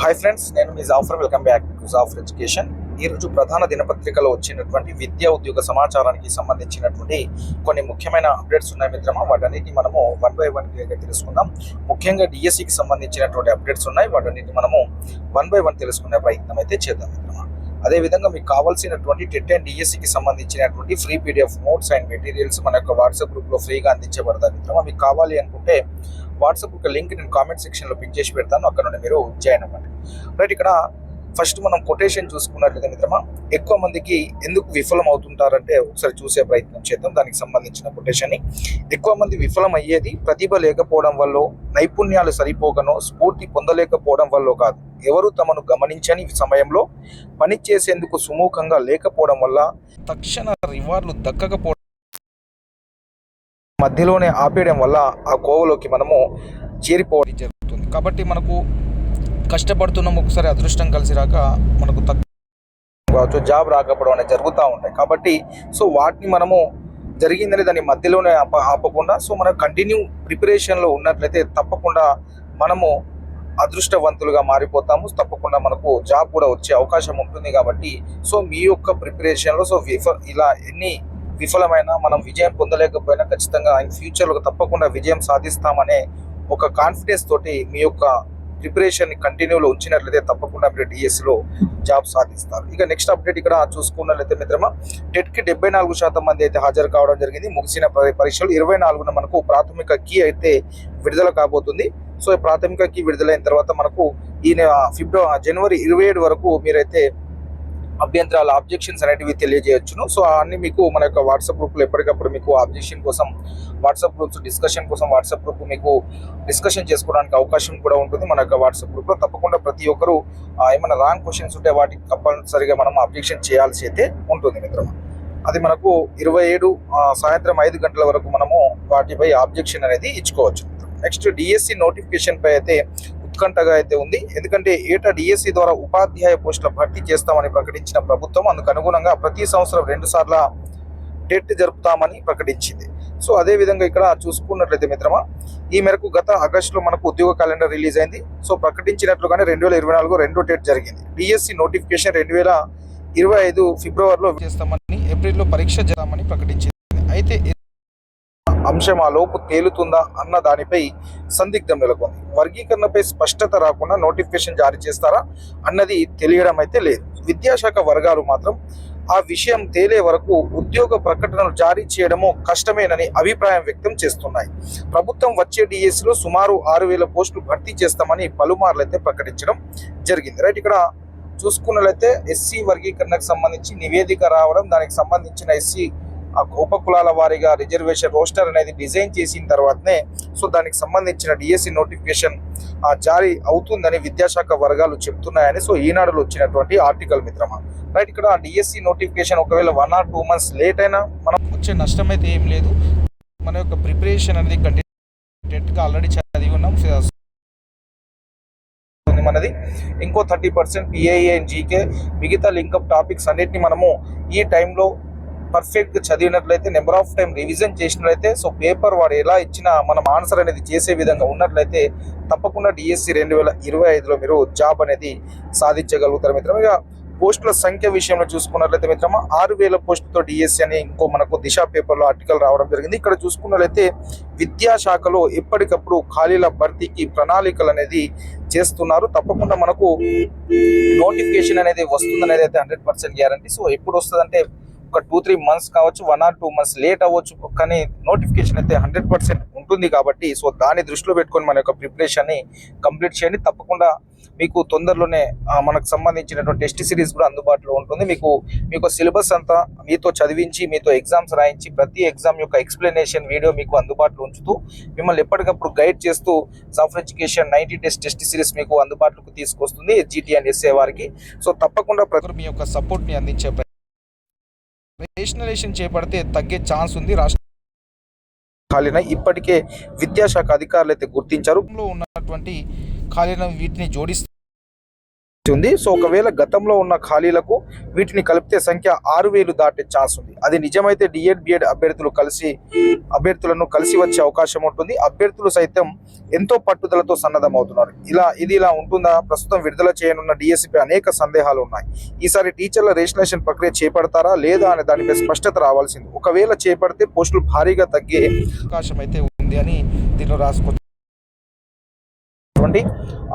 Hi friends నేను మీ Jafar welcome back to Jafar education ఈరోజు ప్రధాన దినపత్రికలో వచ్చినటువంటి విద్యా ఉద్యోగ సమాచారానికి సంబంధించినటువంటి కొన్ని ముఖ్యమైన అప్డేట్స్ ఉన్నాయి మిత్రమా. వాటన్నిటిని మనము వన్ బై వన్ క్లియర్గా తెలుసుకుందాం. ముఖ్యంగా డిఎస్సికి సంబంధించినటువంటి అప్డేట్స్ ఉన్నాయి. వాటన్నిటిని మనము వన్ బై వన్ తెలుసుకునే ప్రయత్నం అయితే చేద్దాం. అదేవిధంగా మీకు కావాల్సినటువంటి టెట్ అండ్ డిఎస్సికి సంబంధించినటువంటి free PDF notes and materials మన యొక్క వాట్సాప్ గ్రూప్లో ఫ్రీగా అందించబడతాయి మిత్రమా. మీకు కావాలి అనుకుంటే వాట్సాప్ ఒక లింక్ నేను కామెంట్ సెక్షన్లో పిన్ చేసి పెడతాను. అక్కడ నుండి మీరు జాయిన్ అవ్వండి. రైట్ ఇక్కడ ఫస్ట్ మనం కొటేషన్ చూసుకున్నట్లయితే మిత్రమా ఎక్కువ మందికి ఎందుకు విఫలం అవుతుంటారంటే ఒకసారి చూసే ప్రయత్నం చేద్దాం. దానికి సంబంధించిన కొటేషన్ని. ఎక్కువ మంది విఫలం అయ్యేది ప్రతిభ లేకపోవడం వల్ల నైపుణ్యాలు సరిపోకనో స్ఫూర్తి పొందలేకపోవడం వల్ల కాదు. ఎవరు తమను గమనించని సమయంలో పని చేసేందుకు సుముఖంగా లేకపోవడం వల్ల తక్షణ రివార్డులు దక్కకపోవడం మధ్యలోనే ఆపేయడం వల్ల ఆ కోవలోకి మనము చేరిపోవడం జరుగుతుంది. కాబట్టి మనకు కష్టపడుతున్నాం ఒకసారి అదృష్టం కలిసి రాక మనకు తక్కువ కావచ్చు జాబ్ రాకపోవడం అనేది జరుగుతూ ఉంటాయి. కాబట్టి సో వాటిని మనము జరిగిందని దాని మధ్యలోనే ఆప ఆపకుండా సో మనం కంటిన్యూ ప్రిపరేషన్లో ఉన్నట్లయితే తప్పకుండా మనము అదృష్టవంతులుగా మారిపోతాము. తప్పకుండా మనకు జాబ్ కూడా వచ్చే అవకాశం ఉంటుంది కాబట్టి సో మీ యొక్క ప్రిపరేషన్లో సో విఫ ఇలా ఎన్ని విఫలమైన మనం విజయం పొందలేకపోయినా ఖచ్చితంగా ఇన్ ఫ్యూచర్లో తప్పకుండా విజయం సాధిస్తామనే ఒక కాన్ఫిడెన్స్ తోటి మీ యొక్క ప్రిపరేషన్ కంటిన్యూలో ఉంచినట్లయితే తప్పకుండా మీరు డిఎస్సిలో జాబ్ సాధిస్తారు. ఇక నెక్స్ట్ అప్డేట్ ఇక్కడ చూసుకున్నట్లయితే మిత్రమా టెట్కి డెబ్బై నాలుగు శాతం మంది అయితే హాజరు కావడం జరిగింది. ముగిసిన పరీక్షలు ఇరవై నాలుగున మనకు ప్రాథమిక కీ అయితే విడుదల కాబోతుంది. సో ప్రాథమిక కీ విడుదలైన తర్వాత మనకు ఈ ఫిబ్రవరి జనవరి ఇరవై ఏడు వరకు మీరైతే అభ్యంతరాలు ఆబ్జెక్షన్స్ అనేటివి తెలియజేయొచ్చును. సో అన్ని మీకు మన యొక్క వాట్సాప్ గ్రూప్లో ఎప్పటికప్పుడు మీకు ఆబ్జెక్షన్ కోసం వాట్సాప్ గ్రూప్స్ డిస్కషన్ కోసం వాట్సాప్ గ్రూప్ మీకు డిస్కషన్ చేసుకోవడానికి అవకాశం కూడా ఉంటుంది. మన యొక్క వాట్సాప్ గ్రూప్లో తప్పకుండా ప్రతి ఒక్కరు ఏమైనా రాంగ్ క్వశ్చన్స్ ఉంటే వాటికి తప్పనిసరిగా మనం అబ్జెక్షన్ చేయాల్సి అయితే ఉంటుంది మిత్రమా. అది మనకు ఇరవై ఏడు సాయంత్రం ఐదు గంటల వరకు మనము వాటిపై ఆబ్జెక్షన్ అనేది ఇచ్చుకోవచ్చు. నెక్స్ట్ డిఎస్సి నోటిఫికేషన్ పై అయితే ఉత్కంఠగా అయితే ఉంది. ఎందుకంటే ఏటా డిఎస్సి ద్వారా ఉపాధ్యాయ పోస్టుల భర్తీ చేస్తామని ప్రకటించిన ప్రభుత్వం అందుకు అనుగుణంగా ప్రతి సంవత్సరం రెండు సార్ల టెట్ జరుపుతామని ప్రకటించింది. సో అదే విధంగా ఇక్కడ చూసుకున్నట్లయితే మిత్రమా ఈ మేరకు గత ఆగస్టులో మనకు ఉద్యోగ క్యాలెండర్ రిలీజ్ అయింది. సో ప్రకటించినట్లుగానే రెండు వేల ఇరవై నాలుగు రెండో టెట్ జరిగింది. డిఎస్సి నోటిఫికేషన్ రెండు వేల ఇరవై ఐదు ఫిబ్రవరిలో చేస్తామని ఏప్రిల్లో పరీక్ష చేద్దామని ప్రకటించింది. అయితే అంశం ఆ లోపు తేలుతుందా అన్న దానిపై సందిగ్ధం నెలకొంది. వర్గీకరణపై స్పష్టత రాకుండా నోటిఫికేషన్ జారీ చేస్తారా అన్నది తెలియడం అయితే లేదు. విద్యాశాఖ వర్గాలు మాత్రం ఆ విషయం తేలే వరకు ఉద్యోగ ప్రకటనలు జారీ చేయడము కష్టమేనని అభిప్రాయం వ్యక్తం చేస్తున్నాయి. ప్రభుత్వం వచ్చే డిఎస్సిలో సుమారు ఆరు వేల పోస్టులు భర్తీ చేస్తామని పలుమార్లు అయితే ప్రకటించడం జరిగింది. రైట్ ఇక్కడ చూసుకున్నట్లయితే ఎస్సీ వర్గీకరణకు సంబంధించి నివేదిక రావడం దానికి సంబంధించిన ఎస్సీ ఆ ఉపకులాల వారీగా రిజర్వేషన్ రోస్టర్ అనేది డిజైన్ చేసిన తర్వాతనే సో దానికి సంబంధించిన డిఎస్సి నోటిఫికేషన్ జారీ అవుతుందని విద్యాశాఖ వర్గాలు చెప్తున్నాయని సో ఈనాడులో వచ్చినటువంటి ఆర్టికల్ మిత్రమా. రైట్ ఇక్కడ డిఎస్సి నోటిఫికేషన్ ఒకవేళ one or two months late అయినా మనం వచ్చే నష్టం అయితే ఏం లేదు. మన యొక్క ప్రిపరేషన్ అనేది కంటిన్యూగా ఆల్రెడీ చదివి ఉన్నాం. మనది ఇంకో thirty percent PIA and GK మిగతా లింకప్ టాపిక్స్ అన్నిటిని మనము ఈ టైంలో పర్ఫెక్ట్గా చదివినట్లయితే నెంబర్ ఆఫ్ టైం రివిజన్ చేసినట్లయితే సో పేపర్ వాడు ఎలా ఇచ్చినా మనం ఆన్సర్ అనేది చేసే విధంగా ఉన్నట్లయితే తప్పకుండా డిఎస్సి రెండు వేల ఇరవై ఐదులో మీరు జాబ్ అనేది సాధించగలుగుతారు మిత్రం ఇక పోస్టుల సంఖ్య విషయంలో చూసుకున్నట్లయితే మిత్రమా ఆరు వేల పోస్టులతో డిఎస్సి అని ఇంకో మనకు దిశ పేపర్లో ఆర్టికల్ రావడం జరిగింది. ఇక్కడ చూసుకున్నట్లయితే విద్యాశాఖలో ఎప్పటికప్పుడు ఖాళీల భర్తీకి ప్రణాళికలు అనేది చేస్తున్నారు. తప్పకుండా మనకు నోటిఫికేషన్ అనేది వస్తుందనేది అయితే హండ్రెడ్ పర్సెంట్ గ్యారంటీ సో ఎప్పుడు వస్తుందంటే ఒక టూ త్రీ మంత్స్ కావచ్చు one or two months late అవ్వచ్చు. కానీ నోటిఫికేషన్ అయితే హండ్రెడ్ పర్సెంట్ ఉంటుంది కాబట్టి సో దాన్ని దృష్టిలో పెట్టుకొని మన యొక్క ప్రిపరేషన్ని కంప్లీట్ చేయండి. తప్పకుండా మీకు తొందరలోనే మనకు సంబంధించినటువంటి టెస్ట్ సిరీస్ కూడా అందుబాటులో ఉంటుంది. మీకు మీకు సిలబస్ అంతా మీతో చదివించి మీతో ఎగ్జామ్స్ రాయించి ప్రతి ఎగ్జామ్ యొక్క ఎక్స్ప్లెనేషన్ వీడియో మీకు అందుబాటులో ఉంచుతూ మిమ్మల్ని ఎప్పటికప్పుడు గైడ్ చేస్తూ soft education ninety days test series మీకు అందుబాటులోకి తీసుకొస్తుంది జీటీ అండ్ ఎస్ఏ వారికి. సో తప్పకుండా ప్రతి మీ యొక్క సపోర్ట్ని అందించే రేషనలైజేషన్ చేపడితే తగ్గే ఛాన్స్ ఉంది. రాష్ట్ర ఖాళీన ఇప్పటికే విద్యాశాఖ అధికారులు అయితే గుర్తించారు ఉన్నటువంటి ఖాళీన వీటిని జోడిస్తే ఉంది. సో ఒకవేళ గతంలో ఉన్న ఖాళీలకు వీటిని కలిపితే సంఖ్య ఆరు వేలు దాటే ఛాన్స్ ఉంది. అది నిజమైతే డిఎడ్ బిఎడ్ అభ్యర్థులు కలిసి అభ్యర్థులను కలిసి వచ్చే అవకాశం ఉంటుంది. అభ్యర్థులు సైతం ఎంతో పట్టుదలతో సన్నద్ధమవుతున్నారు. ఇలా ఇది ఇలా ఉంటుందా? ప్రస్తుతం విడుదల చేయనున్న డిఎస్సిపై అనేక సందేహాలు ఉన్నాయి. ఈసారి టీచర్ల రిజిస్ట్రేషన్ ప్రక్రియ చేపడతారా లేదా అనే దానిపై స్పష్టత రావాల్సింది. ఒకవేళ చేపడితే పోస్టులు భారీగా తగ్గే అవకాశం అయితే ఉంది అని దీనిలో రాసుకో అటువంటి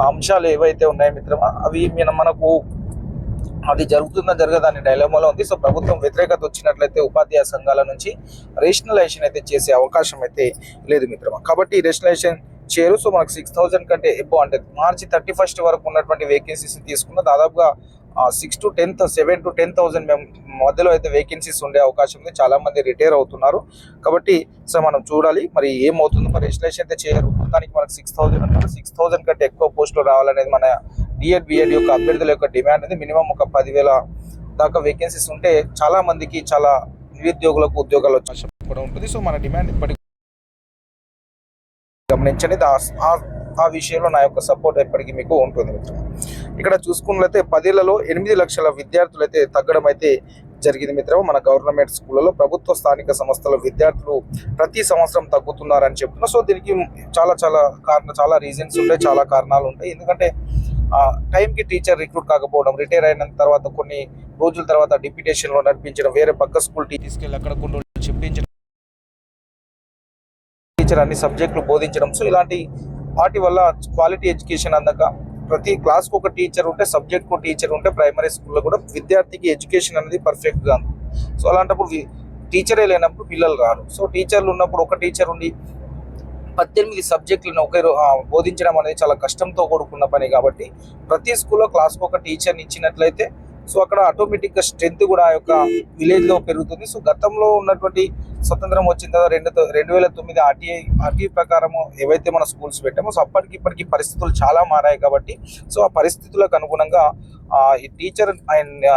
అంశాలు ఏవైతే ఉన్నాయో మిత్రమా అవి మన మనకు అది జరుగుతుందా జరగదా అనే డైలమాలో ఉంది. సో ప్రభుత్వం వ్యతిరేకత వచ్చినట్లయితే ఉపాధ్యాయ సంఘాల నుంచి రేషనలైజేషన్ అయితే చేసే అవకాశం అయితే లేదు మిత్రమా. కాబట్టి రేషనలైజేషన్ చేయరు. సో మనకు సిక్స్ థౌజండ్ కంటే ఎక్కువ అంటే మార్చి థర్టీ ఫస్ట్ వరకు ఉన్నటువంటి వేకెన్సీస్ తీసుకున్న దాదాపుగా six to tenth seven to ten thousand మేము మధ్యలో అయితే వేకెన్సీస్ ఉండే అవకాశం ఉంది. చాలామంది రిటైర్ అవుతున్నారు. కాబట్టి సో మనం చూడాలి. మరి ఏమవుతుంది? మరి రిజిస్ట్రేషన్ అయితే చేయరు. దానికి మనకు సిక్స్ థౌసండ్ అంటారు సిక్స్ థౌసండ్ కంటే ఎక్కువ పోస్టులు రావాలనేది మన డిఎడ్ బిఎడ్ యొక్క అభ్యర్థుల యొక్క డిమాండ్ అనేది మినిమం ఒక పదివేల దాకా వేకెన్సీస్ ఉంటే చాలా మందికి చాలా నిరుద్యోగులకు ఉద్యోగాలు వచ్చే కూడా ఉంటుంది. సో మన డిమాండ్ ఇప్పటికీ గమనించండి. ఆ- ఆ విషయంలో నా యొక్క సపోర్ట్ ఎప్పటికీ మీకు ఉంటుంది. మిత్రులు ఇక్కడ చూసుకున్నట్లయితే పదేళ్ళలో ఎనిమిది లక్షల విద్యార్థులు అయితే తగ్గడం అయితే జరిగింది మిత్రం మన గవర్నమెంట్ స్కూళ్ళలో ప్రభుత్వ స్థానిక సంస్థల విద్యార్థులు ప్రతి సంవత్సరం తగ్గుతున్నారని చెప్తున్నారు. సో దీనికి చాలా చాలా కారణ చాలా రీజన్స్ ఉంటాయి చాలా కారణాలు ఉంటాయి. ఎందుకంటే ఆ, టైంకి టీచర్ రిక్రూట్ కాకపోవడం రిటైర్ అయిన తర్వాత కొన్ని రోజుల తర్వాత డిప్యూటేషన్లో నడిపించడం వేరే పక్క స్కూల్ తీసుకెళ్ళి అక్కడ కొన్ని రోజులు చెప్పించడం టీచర్ అన్ని సబ్జెక్టులు బోధించడం. సో ఇలాంటి వాటి వల్ల క్వాలిటీ ఎడ్యుకేషన్ అందక ప్రతి క్లాస్కి ఒక టీచర్ ఉంటే సబ్జెక్ట్కు టీచర్ ఉంటే ప్రైమరీ స్కూల్లో కూడా విద్యార్థికి ఎడ్యుకేషన్ అనేది పర్ఫెక్ట్గా ఉంది. సో అలాంటప్పుడు టీచరే లేనప్పుడు పిల్లలు రారు. సో టీచర్లు ఉన్నప్పుడు ఒక టీచర్ ఉండి పద్దెనిమిది సబ్జెక్టులను ఒకే బోధించడం అనేది చాలా కష్టంతో కూడుకున్న పని కాబట్టి ప్రతి స్కూల్లో క్లాస్కి ఒక టీచర్ని ఇచ్చినట్లయితే సో అక్కడ ఆటోమేటిక్గా స్ట్రెంత్ కూడా ఆ యొక్క విలేజ్లో పెరుగుతుంది. సో గతంలో ఉన్నటువంటి స్వతంత్రం వచ్చిన తర్వాత రెండు రెండు వేల తొమ్మిది ఆర్టీఐ ఆర్టీఐ ప్రకారం ఏవైతే మన స్కూల్స్ పెట్టామో సో అప్పటికి ఇప్పటికి పరిస్థితులు చాలా మారాయి కాబట్టి సో ఆ పరిస్థితులకు అనుగుణంగా ఈ టీచర్ అండ్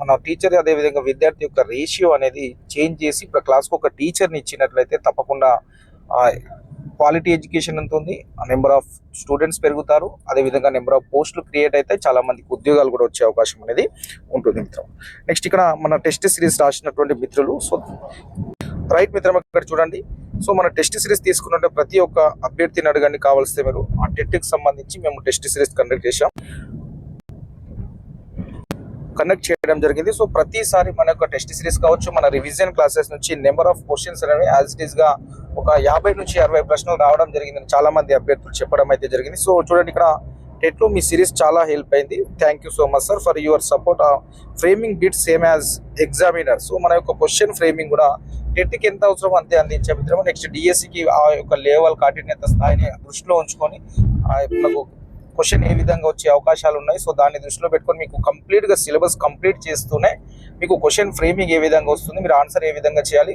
మన టీచర్ అదేవిధంగా విద్యార్థి యొక్క రేషియో అనేది చేంజ్ చేసి ఇప్పుడు క్లాస్కి ఒక టీచర్ని ఇచ్చినట్లయితే తప్పకుండా క్వాలిటీ ఎడ్యుకేషన్ ఉంటుంది ఉంది? నెంబర్ ఆఫ్ స్టూడెంట్స్ పెరుగుతారు. అదేవిధంగా నెంబర్ ఆఫ్ పోస్టులు క్రియేట్ అయితే చాలా మందికి ఉద్యోగాలు కూడా వచ్చే అవకాశం అనేది ఉంటుంది మిత్రం. నెక్స్ట్ ఇక్కడ మన టెస్ట్ సిరీస్ రాసినటువంటి మిత్రులు సో రైట్ మిత్రం ఇక్కడ చూడండి. సో మన టెస్ట్ సిరీస్ తీసుకున్నట్టు ప్రతి ఒక్క అభ్యర్థిని అడగండి కావాల్స్తే మీరు. ఆ టెట్కి సంబంధించి మేము టెస్ట్ సిరీస్ కండక్ట్ చేశాం. కనెక్ట్ చేయడం జరిగింది. సో ప్రతిసారి మన యొక్క టెస్ట్ సిరీస్ కావచ్చు మన రివిజన్ క్లాసెస్ నుంచి నెంబర్ ఆఫ్ క్వశ్చన్స్ అనేవి యాజ్ ఇట్గా ఒక యాభై నుంచి అరవై ప్రశ్నలు రావడం జరిగిందని చాలా మంది అభ్యర్థులు చెప్పడం అయితే జరిగింది. సో చూడండి ఇక్కడ టెట్లో మీ సిరీస్ చాలా హెల్ప్ అయింది. Thank you so much sir for your support framing bit same as examiner so మన యొక్క క్వశ్చన్ ఫ్రేమింగ్ కూడా టెట్కి ఎంత అవసరం అంతే అందించే మిత్రము నెక్స్ట్ డిఎస్సికి ఆ యొక్క లెవెల్ కాఠిన్యత స్థాయిని దృష్టిలో ఉంచుకొని ఆ మనకు క్వశ్చన్ ఏ విధంగా వచ్చే అవకాశాలు ఉన్నాయి. సో దాన్ని దృష్టిలో పెట్టుకొని మీకు కంప్లీట్గా సిలబస్ కంప్లీట్ చేస్తూనే మీకు క్వశ్చన్ ఫ్రేమింగ్ ఏ విధంగా వస్తుంది మీరు ఆన్సర్ ఏ విధంగా చేయాలి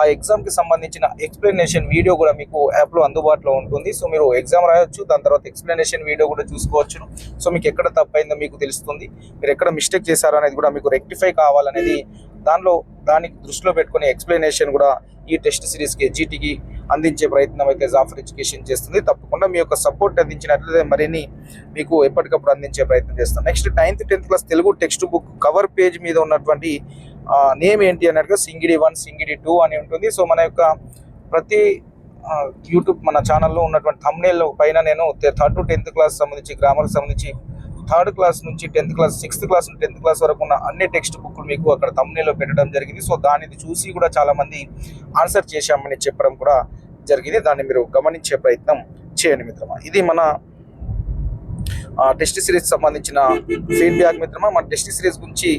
ఆ ఎగ్జామ్కి సంబంధించిన ఎక్స్ప్లెనేషన్ వీడియో కూడా మీకు యాప్లో అందుబాటులో ఉంటుంది. సో మీరు ఎగ్జామ్ రాయొచ్చు దాని తర్వాత ఎక్స్ప్లెనేషన్ వీడియో కూడా చూసుకోవచ్చు. సో మీకు ఎక్కడ తప్పైందో మీకు తెలుస్తుంది. మీరు ఎక్కడ మిస్టేక్ చేశారో అనేది కూడా మీకు రెక్టిఫై కావాలనేది దానిలో దానికి దృష్టిలో పెట్టుకుని ఎక్స్ప్లెనేషన్ కూడా ఈ టెస్ట్ సిరీస్కి జీటీకి అందించే ప్రయత్నం అయితే జాఫర్ ఎడ్యుకేషన్ చేస్తుంది. తప్పకుండా మీ యొక్క సపోర్ట్ అందించినట్లయితే మరిన్ని మీకు ఎప్పటికప్పుడు అందించే ప్రయత్నం చేస్తాం. Next ninth tenth class Telugu text book cover page మీద ఉన్నటువంటి నేమ్ ఏంటి అన్నట్టుగా సింగిడి వన్ సింగిడి టూ అని ఉంటుంది. సో మన యొక్క ప్రతి యూట్యూబ్ మన ఛానల్లో ఉన్నటువంటి thumbnail పైన నేను థర్డ్ టు టెన్త్ క్లాస్ సంబంధించి గ్రామర్కి సంబంధించి థర్డ్ క్లాస్ నుంచి టెన్త్ క్లాస్ సిక్స్త్ క్లాస్ నుంచి టెన్త్ క్లాస్ వరకు ఉన్న అన్ని టెక్స్ట్ బుక్లు మీకు అక్కడ తమ్నేలో పెట్టడం జరిగింది. సో దానిని చూసి కూడా చాలామంది ఆన్సర్ చేశామని చెప్పడం కూడా జరిగింది. దాన్ని మీరు గమనించే ప్రయత్నం చేయండి మిత్రమా. ఇది మన టెస్ట్ సిరీస్ సంబంధించిన ఫీడ్బ్యాక్ మిత్రమా. మన టెస్ట్ సిరీస్ గురించి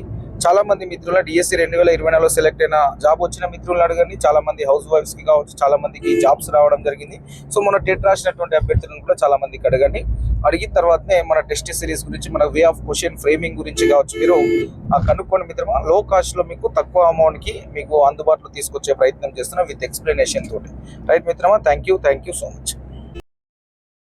చాలా మంది మిత్రుల డిఎస్సి రెండు వేల ఇరవై నాలుగులో సెలెక్ట్ అయిన జాబ్ వచ్చిన మిత్రులను అడగండి. చాలా మంది హౌస్ వైఫ్స్కి కావచ్చు చాలా మందికి జాబ్స్ రావడం జరిగింది. సో మన టెట్ రాసినటువంటి అభ్యర్థులను కూడా చాలా మందికి అడగండి. అడిగిన తర్వాతనే మన టెస్ట్ సిరీస్ గురించి మన వే ఆఫ్ క్వశ్చన్ ఫ్రేమింగ్ గురించి కావచ్చు మీరు కనుక్కోండి మిత్రమా. లో కాస్ట్లో మీకు తక్కువ అమౌంట్కి మీకు అందుబాటులో తీసుకొచ్చే ప్రయత్నం చేస్తున్నాం విత్ ఎక్స్ప్లెనేషన్ తోటి. రైట్ మిత్రమా? Thank you thank you so much